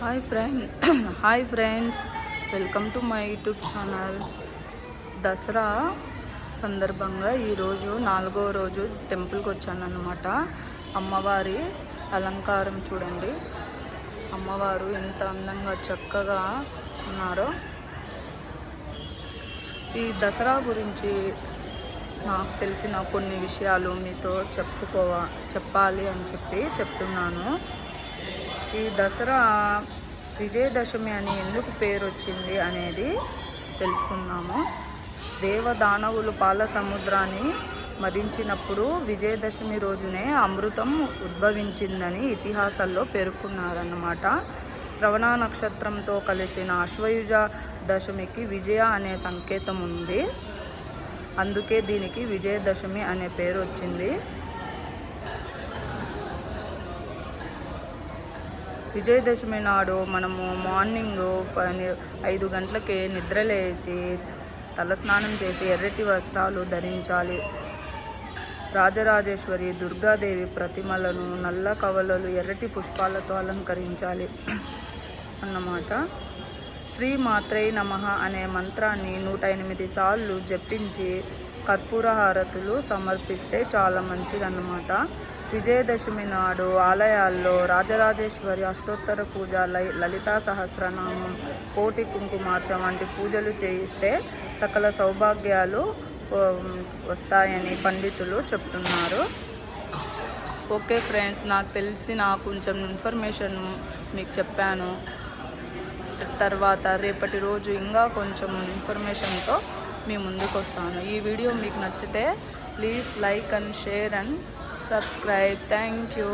Hi friend hi friends welcome to my YouTube channel. Dasara సందర్భంగా ఈరోజు నాలుగో రోజు టెంపుల్కి వచ్చానన్నమాట. అమ్మవారి అలంకారం చూడండి. అమ్మవారు ఎంత అందంగా చక్కగా ఉన్నారో. ఈ దసరా గురించి నాకు తెలిసిన కొన్ని విషయాలు మీతో చెప్పుకోవా చెప్పాలి అని చెప్పి చెప్తున్నాను. ఈ దసరా విజయదశమి అని ఎందుకు పేరు వచ్చింది అనేది తెలుసుకున్నాము దేవదానవులు పాల సముద్రాన్ని మదించినప్పుడు విజయదశమి రోజునే అమృతం ఉద్భవించిందని ఇతిహాసాల్లో పేర్కొన్నారన్నమాట. శ్రవణ నక్షత్రంతో కలిసిన అశ్వయుజ దశమికి విజయ అనే సంకేతం ఉంది అందుకే దీనికి విజయదశమి అనే పేరు వచ్చింది విజయదశమి నాడు మనము మార్నింగ్ ఫ- ఐదు గంటలకి నిద్ర లేచి తలస్నానం చేసి ఎర్రటి వస్త్రాలు ధరించాలి. రాజరాజేశ్వరి దుర్గాదేవి ప్రతిమలను నల్ల కవలలు ఎర్రటి పుష్పాలతో అలంకరించాలి. అన్నమాట. శ్రీ మాత్రై నమః అనే మంత్రాన్ని నూట ఎనిమిది సార్లు జపించి కర్పూర హారతులు సమర్పిస్తే చాలా మంచిదన్నమాట. విజయదశమి నాడు ఆలయాల్లో రాజరాజేశ్వరి అష్టోత్తర పూజ లై- లలితా సహస్రనామం కోటి కుంకుమార్చ వంటి పూజలు చేయిస్తే సకల సౌభాగ్యాలు వస్తాయని పండితులు చెప్తున్నారు. ఓకే ఫ్రెండ్స్ నాకు తెలిసిన కొంచెం ఇన్ఫర్మేషన్ మీకు చెప్పాను. తర్వాత రేపటి రోజు ఇంకా కొంచెం ఇన్ఫర్మేషన్తో మీ ముందుకు వస్తాను ఈ వీడియో మీకు నచ్చితే please like and share and subscribe. Thank you.